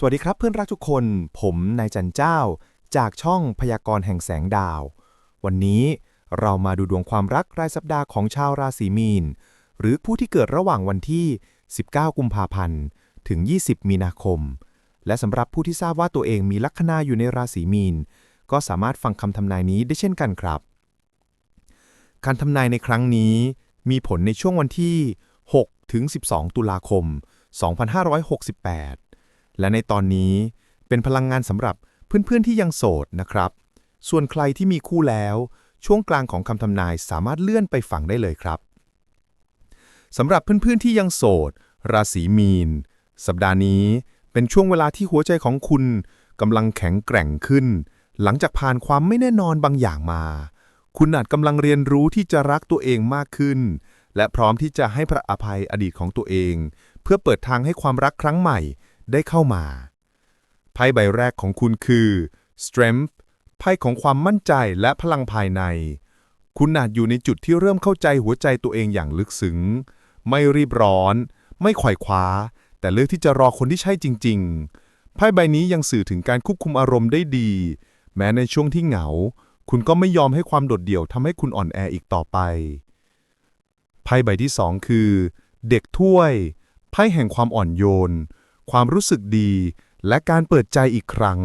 สวัสดีครับเพื่อนรักทุกคน ผมนายจันเจ้า จากช่องพยากรณ์แห่งแสงดาว วันนี้เรามาดูดวงความรักรายสัปดาห์ของชาวราศีมีน หรือผู้ที่เกิดระหว่างวันที่ 19 กุมภาพันธ์ ถึง 20 มีนาคม และสำหรับผู้ที่ทราบว่าตัวเองมีลัคนาอยู่ในราศีมีน ก็สามารถฟังคำทำนายนี้ได้เช่นกันครับ การทำนายในครั้งนี้ มีผลในช่วงวันที่ 6 ถึง 12 ตุลาคม 2568 และในตอนนี้เป็นพลังงานสำหรับเพื่อนๆที่ยังโสดนะครับ ส่วนใครที่มีคู่แล้ว ช่วงกลางของคำทำนายสามารถเลื่อนไปฟังได้เลยครับสำหรับเพื่อนๆที่ยังโสด ราศีมีน สัปดาห์นี้เป็นช่วงเวลาที่หัวใจของคุณกำลังแข็งแกร่งขึ้น หลังจากผ่านความไม่แน่นอนบางอย่างมา คุณอาจกำลังเรียนรู้ที่จะรักตัวเองมากขึ้น และพร้อมที่จะให้พระอภัยอดีตของตัวเอง เพื่อเปิดทางให้ความรักครั้งใหม่ ได้เข้ามา ไพ่ใบแรกของคุณคือ Strength ไพ่ของความมั่นใจและพลังภายใน คุณอาจอยู่ในจุดที่เริ่มเข้าใจหัวใจตัวเองอย่างลึกซึ้ง ไม่รีบร้อน ไม่ขว่คว้า แต่เลือกที่จะรอคนที่ใช่จริง ๆ ไพ่ใบนี้ยังสื่อถึงการควบคุมอารมณ์ได้ดี แม้ในช่วงที่เหงา คุณก็ไม่ยอมให้ความโดดเดี่ยวทำให้คุณอ่อนแออีกต่อไป ไพ่ใบที่สองคือ เด็กถ้วย ไพ่แห่งความอ่อนโยน ความรู้สึกดี และการเปิดใจอีกครั้ง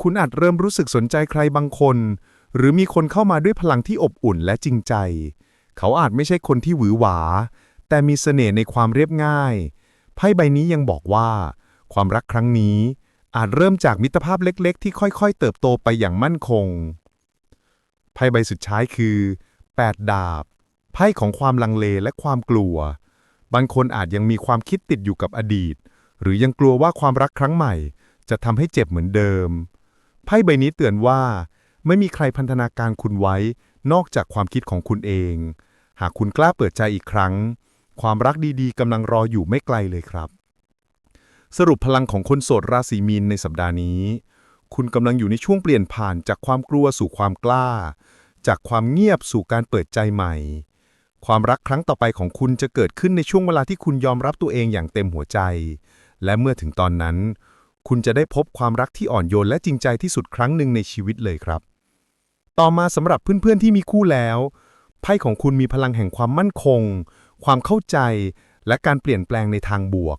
คุณอาจเริ่มรู้สึกสนใจใครบางคน หรือมีคนเข้ามาด้วยพลังที่อบอุ่นและจริงใจ เขาอาจไม่ใช่คนที่หวือหวา แต่มีเสน่ห์ในความเรียบง่าย ไพ่ใบนี้ยังบอกว่า ความรักครั้งนี้ อาจเริ่มจากมิตรภาพเล็ก ๆ ที่ค่อย ๆ เติบโตไปอย่างมั่นคง ไพ่ใบสุดท้ายคือ 8 ดาบ ไพ่ของความลังเลและความกลัว บางคนอาจยังมีความคิดติดอยู่กับอดีต หรือยังกลัวว่าความรักครั้งใหม่ จะทำให้เจ็บเหมือนเดิม ไพ่ใบนี้เตือนว่า ไม่มีใครพันธนาการคุณไว้ นอกจากความคิดของคุณเอง หากคุณกล้าเปิดใจอีกครั้ง ความรักดีๆกำลังรออยู่ไม่ไกลเลยครับ สรุปพลังของคนโสดราศีมีนในสัปดาห์นี้ คุณกำลังอยู่ในช่วงเปลี่ยนผ่านจากความกลัวสู่ความกล้า จากความเงียบสู่การเปิดใจใหม่ความรักครั้งต่อไปของคุณจะเกิดขึ้นในช่วงเวลาที่คุณยอมรับตัวเองอย่างเต็มหัวใจ และเมื่อถึงตอนนั้น คุณจะได้พบความรักที่อ่อนโยนและจริงใจที่สุดครั้งหนึ่งในชีวิตเลยครับ ต่อมาสำหรับเพื่อนๆที่มีคู่แล้วไพ่ของคุณมีพลังแห่งความมั่นคง ความเข้าใจ และการเปลี่ยนแปลงในทางบวก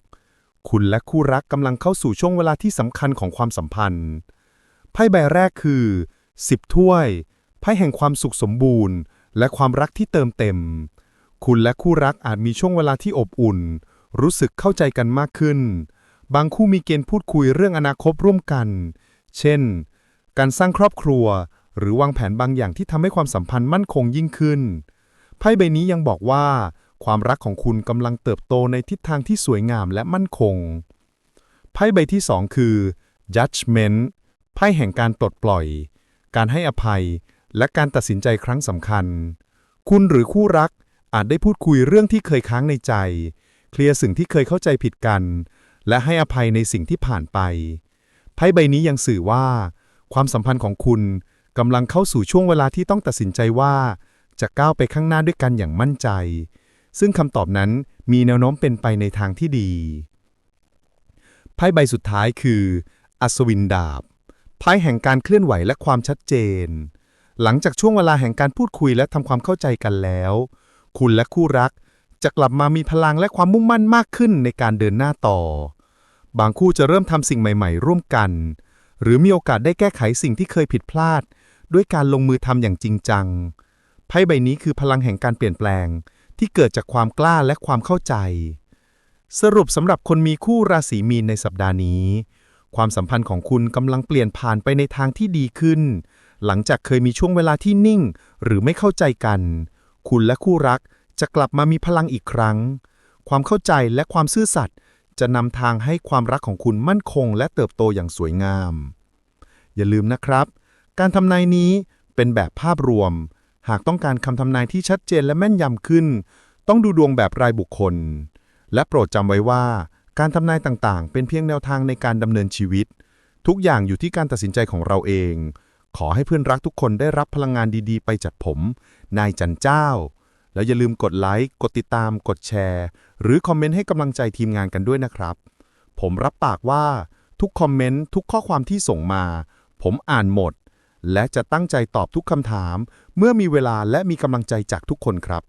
คุณและคู่รักกำลังเข้าสู่ช่วงเวลาที่สำคัญของความสัมพันธ์ ไพ่ใบแรกคือ10ถ้วย ไพ่แห่งความสุขสมบูรณ์ และความรักที่เติมเต็ม คุณและคู่รักอาจมีช่วงเวลาที่อบอุ่น รู้สึกเข้าใจกันมากขึ้น บางคู่มีเกณฑ์พูดคุยเรื่องอนาคตร่วมกัน เช่น การสร้างครอบครัว หรือวางแผนบางอย่างที่ทำให้ความสัมพันธ์มั่นคงยิ่งขึ้น ไพ่ใบนี้ยังบอกว่า ความรักของคุณกำลังเติบโตในทิศทางที่สวยงามและมั่นคง ไพ่ใบที่สองคือ judgment ไพ่แห่งการปลดปล่อย การให้อภัย และการตัดสินใจครั้งสำคัญ คุณหรือคู่รักอาจได้พูดคุยเรื่องที่เคยค้างในใจ เคลียร์สิ่งที่เคยเข้าใจผิดกัน และให้อภัยในสิ่งที่ผ่านไปไพ่ใบนี้ยังสื่อว่า ความสัมพันธ์ของคุณกำลังเข้าสู่ช่วงเวลาที่ต้องตัดสินใจว่า จะก้าวไปข้างหน้าด้วยกันอย่างมั่นใจ ซึ่งคำตอบนั้นมีแนวโน้มเป็นไปในทางที่ดีไพ่ใบสุดท้ายคือ อัศวินดาบไพ่แห่งการเคลื่อนไหวและความชัดเจน หลังจากช่วงเวลาแห่งการพูดคุยและทำความเข้าใจกันแล้ว คุณและคู่รัก จะกลับมามีพลังและความมุ่งมั่นมากขึ้นในการเดินหน้าต่อ บางคู่จะเริ่มทำสิ่งใหม่ ๆ ร่วมกัน หรือมีโอกาสได้แก้ไขสิ่งที่เคยผิดพลาด ด้วยการลงมือทำอย่างจริงจัง ไพ่ใบนี้คือพลังแห่งการเปลี่ยนแปลง ที่เกิดจากความกล้าและความเข้าใจ สรุปสำหรับคนมีคู่ราศีมีนในสัปดาห์นี้ ความสัมพันธ์ของคุณกำลังเปลี่ยนผ่านไปในทางที่ดีขึ้น หลังจากเคยมีช่วงเวลาที่นิ่ง หรือไม่เข้าใจกัน คุณและคู่รัก จะกลับมามีพลังอีกครั้ง ความเข้าใจและความซื่อสัตย์จะนำทางให้ความรักของคุณมั่นคง และเติบโตอย่างสวยงาม อย่าลืมนะครับ การทำนายนี้เป็นแบบภาพรวม หากต้องการคำทำนายที่ชัดเจนและแม่นยำขึ้น ต้องดูดวงแบบรายบุคคล และโปรดจำไว้ว่า การทำนายต่างๆ เป็นเพียงแนวทางในการดำเนินชีวิต ทุกอย่างอยู่ที่การตัดสินใจของเราเอง ขอให้เพื่อนรักทุกคนได้รับพลังงานดีๆ ไปจากผม นายจันเจ้า แล้วอย่าลืมกดไลค์กดติดตาม กดแชร์ หรือคอมเมนต์ให้กำลังใจทีมงานกันด้วยนะครับ ผมรับปากว่าทุกคอมเมนต์ทุกข้อความที่ส่งมา ผมอ่านหมด และจะตั้งใจตอบทุกคำถาม เมื่อมีเวลาและมีกำลังใจจากทุกคนครับ